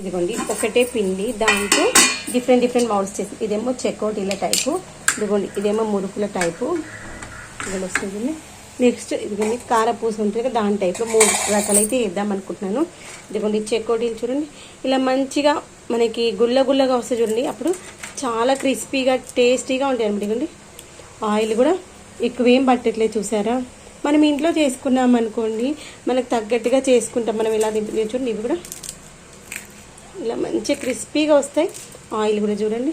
ఇదిగోండి ఒకటే పిండి. దాంట్లో డిఫరెంట్ డిఫరెంట్ మౌల్స్ చేసి ఇదేమో చెకోటీల టైపు ఇదిగోండి ఇదేమో మురుకుల టైపు ఇదిగో వస్తుంది నెక్స్ట్ ఇదిగోండి కారపూస ఉంటుంది కదా దాని టైప్లో మూడు రకాలు అయితే వేద్దాం అనుకుంటున్నాను. ఇదిగోండి చెకోటీలు చూడండి. ఇలా మంచిగా మనకి గుల్ల గుల్లగా వస్తుంది చూడండి. అప్పుడు చాలా క్రిస్పీగా టేస్టీగా ఉంటాయి అనమాట ఇదిగోండి ఆయిల్ కూడా ఎక్కువ ఏం పట్టట్లేదు చూసారా? మనం ఇంట్లో చేసుకున్నాం అనుకోండి మనకు తగ్గట్టుగా చేసుకుంటాం. మనం ఇలా తింటే చూడండి ఇవి కూడా ఇలా మంచిగా క్రిస్పీగా వస్తాయి. ఆయిల్ కూడా చూడండి.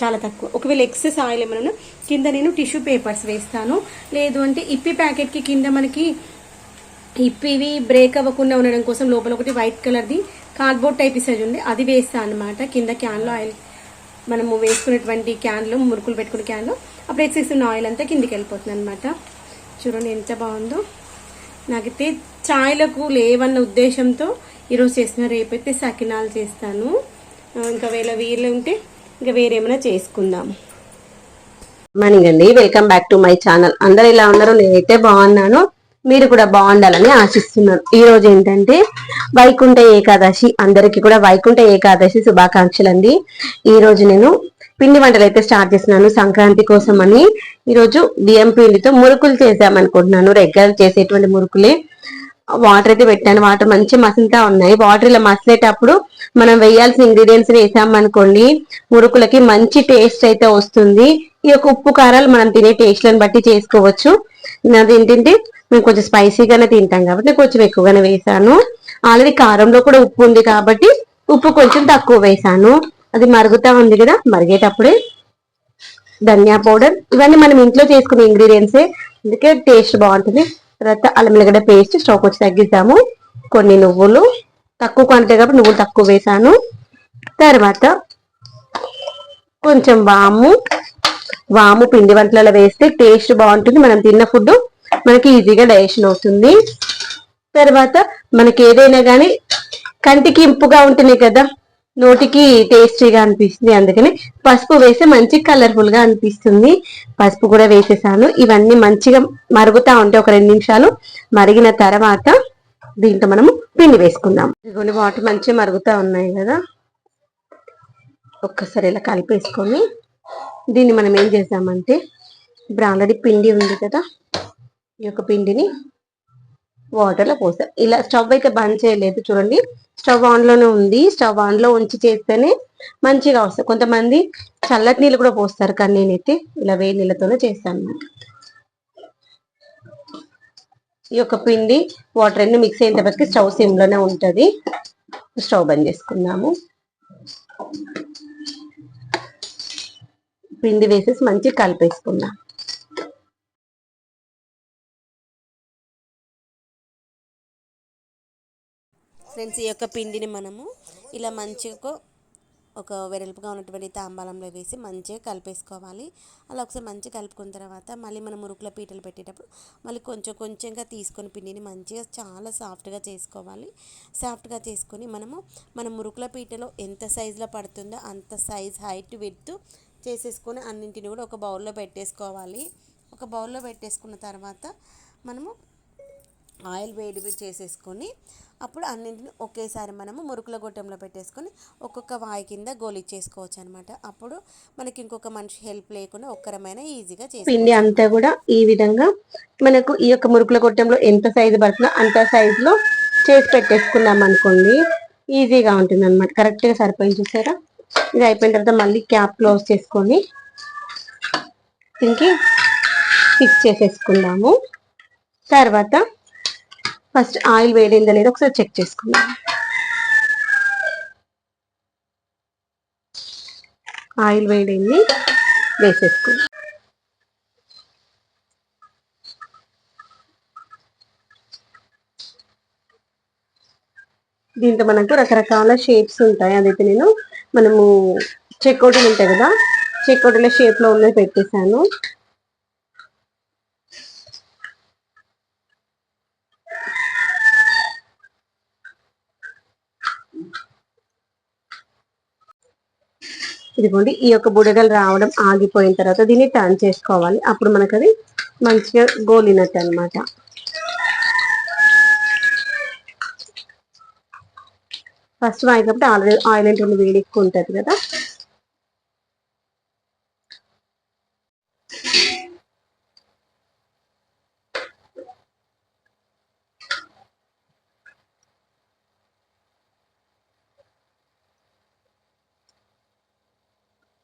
చాలా తక్కువ. ఒకవేళ ఎక్సెస్ ఆయిల్ ఏమైనా ఉన్నా కింద నేను టిష్యూ పేపర్స్ వేస్తాను. లేదు అంటే ఇప్పి ప్యాకెట్కి కింద మనకి ఇప్పివి బ్రేక్ అవ్వకుండా ఉండడం కోసం లోపల ఒకటి వైట్ కలర్ది కార్డ్బోర్డ్ టైప్ ఇసేజ్ ఉంది అది వేస్తాను అనమాట కింద క్యాన్లో ఆయిల్ మనము వేసుకునేటువంటి క్యాన్లో మురుకులు పెట్టుకున్న క్యాన్లో అప్పుడు ఎక్సెస్ ఉన్న ఆయిల్ అంతా కిందికి వెళ్ళిపోతుంది అనమాట చూడండి ఎంత బాగుందో. నాకైతే ఛాయ్లకు లేవన్న ఉద్దేశంతో ఈరోజు చేసిన రేపైతే సకినాలు చేస్తాను. ఇంకా వేళ వీలు ఉంటే ఇంకా వేరేమైనా చేసుకుందాం. మార్నింగ్ అండి. Welcome back to my channel. అందరు ఇలా ఉన్నారు? నేనైతే బాగున్నాను. మీరు కూడా బాగుండాలని ఆశిస్తున్నాను. ఈ రోజు ఏంటంటే వైకుంఠ ఏకాదశి. అందరికి కూడా వైకుంఠ ఏకాదశి శుభాకాంక్షలు అండి ఈ రోజు నేను పిండి వంటలు అయితే స్టార్ట్ చేస్తున్నాను సంక్రాంతి కోసం అని. ఈరోజు బియ్యం పిండితో మురుకులు చేసామనుకుంటున్నాను రెగ్యులర్ చేసేటువంటి మురుకులే. వాటర్ అయితే పెట్టాను వాటర్ మంచి మసులుతా ఉన్నాయి. వాటర్ ఇలా మసిలేటప్పుడు మనం వేయాల్సిన ఇంగ్రీడియంట్స్ వేసామనుకోండి మురుకులకి మంచి టేస్ట్ అయితే వస్తుంది. ఈ యొక్క ఉప్పు కారాలు మనం తినే టేస్ట్లను బట్టి చేసుకోవచ్చు. నాది ఏంటంటే మేము కొంచెం స్పైసీగానే తింటాం కాబట్టి నేను కొంచెం ఎక్కువగానే వేసాను. ఆల్రెడీ కారంలో కూడా ఉప్పు ఉంది కాబట్టి ఉప్పు కొంచెం తక్కువ వేసాను. అది మరుగుతా ఉంది కదా మరిగేటప్పుడే ధనియా పౌడర్. ఇవన్నీ మనం ఇంట్లో చేసుకునే ఇంగ్రీడియంట్సే అందుకే టేస్ట్ బాగుంటుంది. తర్వాత అల్లం ఎల్లిగడ్డ పేస్ట్ స్టవ్ వచ్చి తగ్గిస్తాము కొన్ని నువ్వులు తక్కువ క్వాంటిటీ కాబట్టి నువ్వులు తక్కువ వేసాను. తర్వాత కొంచెం వాము వాము పిండి వంటలలో వేస్తే టేస్ట్ బాగుంటుంది. మనం తిన్న ఫుడ్ మనకి ఈజీగా డైజెషన్ అవుతుంది. తర్వాత మనకి ఏదైనా కానీ కంటికి ఇంపుగా ఉంటుంది కదా నోటికి టేస్టీగా అనిపిస్తుంది అందుకని పసుపు వేస్తే మంచి కలర్ఫుల్గా అనిపిస్తుంది. పసుపు కూడా వేసేసాను. ఇవన్నీ మంచిగా మరుగుతా ఉంటే ఒక రెండు నిమిషాలు మరిగిన తర్వాత దీంట్లో మనము పిండి వేసుకుందాం. ఇదిగోని వాటర్ మంచిగా మరుగుతా ఉన్నాయి కదా. ఒక్కసారి ఇలా కలిపేసుకొని దీన్ని మనం ఏం చేసామంటే ఇప్పుడు ఆల్రెడీ పిండి ఉంది కదా ఈ యొక్క పిండిని వాటర్లో పోసా ఇలా స్టవ్ అయితే బంద్ చేయలేదు చూడండి. స్టవ్ ఆన్లోనే ఉంది. స్టవ్ ఆన్లో ఉంచి చేస్తేనే మంచిగా వస్తాయి. కొంతమంది చల్లటి నీళ్ళు కూడా పోస్తారు కానీ నేనైతే ఇలా వేడి నీళ్ళతోనే చేస్తాను. అనమాట ఈ యొక్క పిండి వాటర్ అన్ని మిక్స్ అయిన తర్వాత స్టవ్ సిమ్లోనే ఉంటుంది. స్టవ్ బంద్ చేసుకుందాము. పిండి వేసేసి మంచిగా కలిపేసుకుందాం. ఫ్రెండ్స్ ఈ యొక్క పిండిని మనము ఇలా మంచిగా ఒక వెడల్పుగా ఉన్నటువంటి తాంబాలంలో వేసి మంచిగా కలిపేసుకోవాలి. అలా ఒకసారి మంచిగా కలుపుకున్న తర్వాత మళ్ళీ మనం మురుకుల పీటలు పెట్టేటప్పుడు మళ్ళీ కొంచెం కొంచెంగా తీసుకొని పిండిని మంచిగా చాలా సాఫ్ట్గా చేసుకోవాలి. సాఫ్ట్గా చేసుకొని మనము మన మురుకుల పీటలో ఎంత సైజులో పడుతుందో అంత సైజ్ హైట్ విడ్త్ చేసేసుకొని అన్నింటిని కూడా ఒక బౌల్లో పెట్టేసుకోవాలి. ఒక బౌల్లో పెట్టేసుకున్న తర్వాత మనము ఆయిల్ వేడి చేసేసుకొని అప్పుడు అన్నింటిని ఒకేసారి మనము మురుకుల గొట్టంలో పెట్టేసుకొని ఒక్కొక్క వాయి కింద గోలిచ్చేసుకోవచ్చు అనమాట అప్పుడు మనకి ఇంకొక మనిషి హెల్ప్ లేకుండా ఒక్కరమైన ఈజీగా చేసి పిండి అంతా కూడా ఈ విధంగా మనకు ఈ యొక్క మురుకుల గొట్టంలో ఎంత సైజు పడుతుందో అంత సైజులో చేసి పెట్టేసుకున్నాం అనుకోండి ఈజీగా ఉంటుంది అనమాట కరెక్ట్గా సరిపోయి సరిపోయింది చూసారా? ఇది అయిపోయిన తర్వాత మళ్ళీ క్యాప్ క్లోజ్ చేసుకొని దీనికి ఫిక్స్ చేసేసుకుందాము. తర్వాత ఫస్ట్ ఆయిల్ వేడైందా లేదా ఒకసారి చెక్ చేసుకుందాం. ఆయిల్ వేడింది వేసేసుకుందాం. దీంట్లో మనకు రకరకాల షేప్స్ ఉంటాయి. అదైతే నేను మనము చెక్కోటీలు ఉంటాయి కదా చెక్కోటీల షేప్లో ఉన్నది పెట్టేశాను. ఇదిగోండి ఈ యొక్క బుడగలు రావడం ఆగిపోయిన తర్వాత దీన్ని టర్న్ చేసుకోవాలి. అప్పుడు మనకు అది మంచిగా గోలినట్టు అన్నమాట. ఫస్ట్ వాయి కాబట్టి ఆల్రెడీ ఆయిల్ అంటే వేడి ఎక్కువ ఉంటుంది కదా.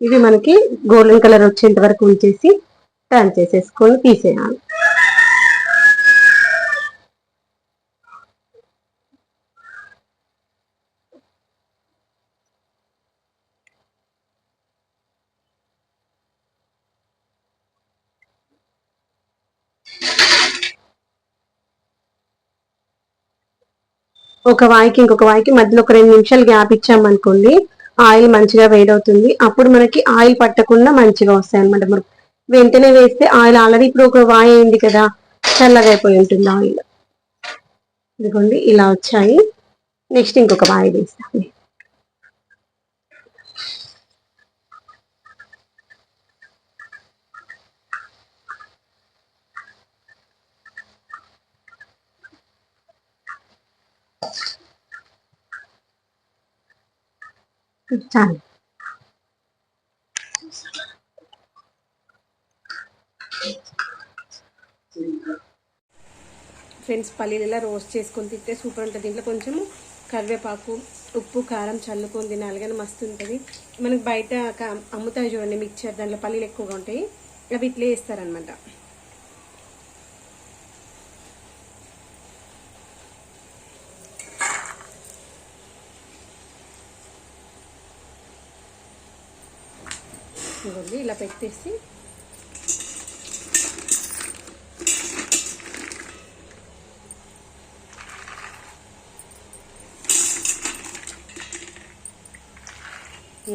ఇవి మనకి గోల్డెన్ కలర్ వచ్చేంత వరకు ఉంచేసి టర్న్ చేసేసుకొని తీసేయాలి. ఒక వాయికి ఇంకొక వాయికి మధ్యలో ఒక రెండు నిమిషాలు గ్యాప్ ఇచ్చామనుకోండి ఆయిల్ మంచిగా వేడవుతుంది. అప్పుడు మనకి ఆయిల్ పట్టకుండా మంచిగా వస్తాయి అనమాట మనం వెంటనే వేస్తే ఆయిల్ ఆల్రెడీ ఇప్పుడు ఒక వాయి అయింది కదా చల్లగా అయిపోయి ఉంటుంది ఆయిల్. ఇదిగోండి ఇలా వచ్చాయి. నెక్స్ట్ ఇంకొక వాయి వేస్తాను చాలు. ఫ్రెండ్స్ పల్లీలు ఇలా రోస్ట్ చేసుకొని తింటే సూపర్ ఉంటుంది. దీంట్లో కొంచెము కరివేపాకు ఉప్పు కారం చల్లుకొని తినాలి కానీ మస్తు ఉంటుంది. మనకి బయట అమ్ముతాయి చూడండి మిక్చర్ దాంట్లో పల్లీలు ఎక్కువగా ఉంటాయి. అవి ఇట్లే వేస్తారనమాట ఇదిగోండి ఇలా పెట్టేసి.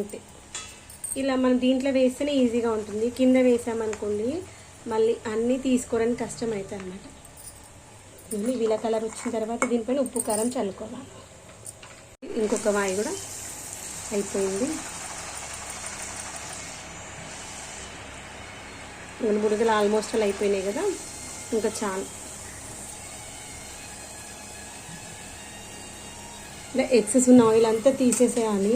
అంతే. ఇలా మనం దీంట్లో వేస్తేనే ఈజీగా ఉంటుంది. కింద వేసామనుకోండి మళ్ళీ అన్నీ తీసుకోవడానికి కష్టం అవుతుంది అనమాట మళ్ళీ వీల కలర్ వచ్చిన తర్వాత దీనిపైన ఉప్పు కారం చల్లుకోవాలి. ఇంకొక వాయి కూడా అయిపోయింది. రెండు బుడగలు ఆల్మోస్ట్ అలా అయిపోయినాయి కదా. ఇంకా చాలు. అంటే ఎక్సెస్ ఉన్న ఆయిల్ అంతా తీసేసేయాలి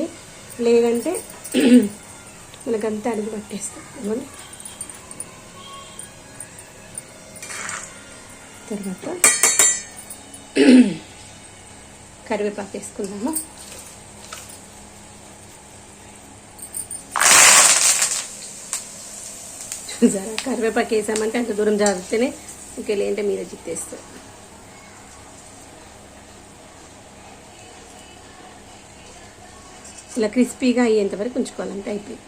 లేదంటే మనకంతా అడుగు పట్టేస్తాం. తర్వాత కరివేపాకు వేసుకుందాము. చూసారా కరివేపాకు వేసామంటే అంత దూరం జాగ్రత్తనే లేదంటే మీరే చిత్తేస్తారు ఇలా క్రిస్పీగా అయ్యేంత వరకు ఉంచుకోవాలంటే అయిపోయి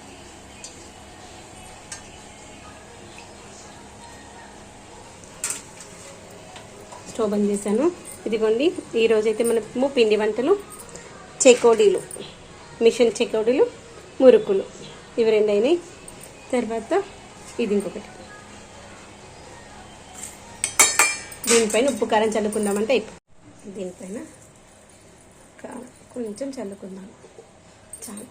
స్టవ్ బంద్ చేశాను. ఇదిగోండి ఈరోజు అయితే మనము పిండి వంటలు చెకోడీలు మిషన్ చెకోడీలు మురుకులు. ఇవి రెండు అయినాయి. తర్వాత ఇది ఇంకొకటి. దీనిపైన ఉప్పు కారం చల్లుకుందామంటే అయిపోయి దీనిపైన కారం కొంచెం చల్లుకుందాం. చాలు.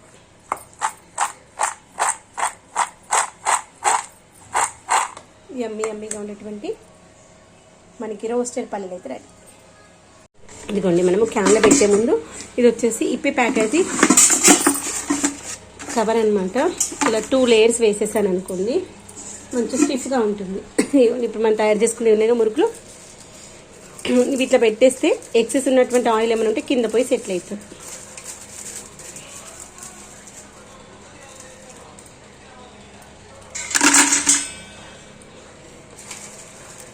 యమ్మీ ఎమ్మిగా ఉండేటువంటి మనకి రోస్టెడ్ పల్లెలు అయితే రెడీ. ఇదిగోండి మనము క్యాన్లో పెట్టే ముందు ఇది వచ్చేసి ఇప్పి ప్యాకేజీ కవర్ అనమాట ఇలా టూ లేయర్స్ వేసేసాను అనుకోండి మంచి స్టిఫ్గా ఉంటుంది. ఇప్పుడు మనం తయారు చేసుకునే ఉన్నాయి మురుకులు. ఇవి ఇట్లా పెట్టేస్తే ఎక్సెస్ ఉన్నటువంటి ఆయిల్ ఏమైనా ఉంటే కింద పోయి సెటిల్ అవుతుంది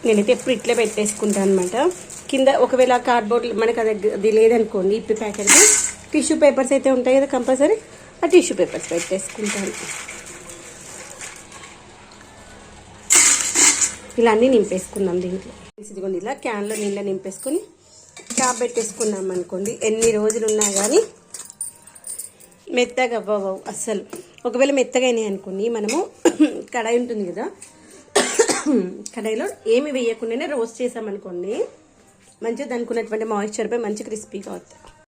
నేనైతే ఎప్పుడు ఇట్లే పెట్టేసుకుంటాను అనమాట కింద ఒకవేళ కార్డ్బోర్డ్ మనకి అది లేదనుకోండి ఇప్పి ప్యాకెట్ టిష్యూ పేపర్స్ అయితే ఉంటాయి కదా కంపల్సరీ. ఆ టిష్యూ పేపర్స్ పెట్టేసుకుంటాను. ఇలా అన్నీ నింపేసుకుందాం దీంట్లో. ఇదిగోండి ఇలా క్యాన్లో నీళ్ళ నింపేసుకొని క్యాప్ పెట్టేసుకున్నాం అనుకోండి. ఎన్ని రోజులు ఉన్నా కానీ మెత్తగా అవ్వవు అస్సలు. ఒకవేళ మెత్తగా అయినాయి అనుకోండి మనము కడాయి ఉంటుంది కదా కడాయిలో ఏమి వేయకుండానే రోస్ట్ చేసామనుకోండి మంచిగా దానికి ఉన్నటువంటి మాయిశ్చర్పై మంచి క్రిస్పీగా అవుతాయి.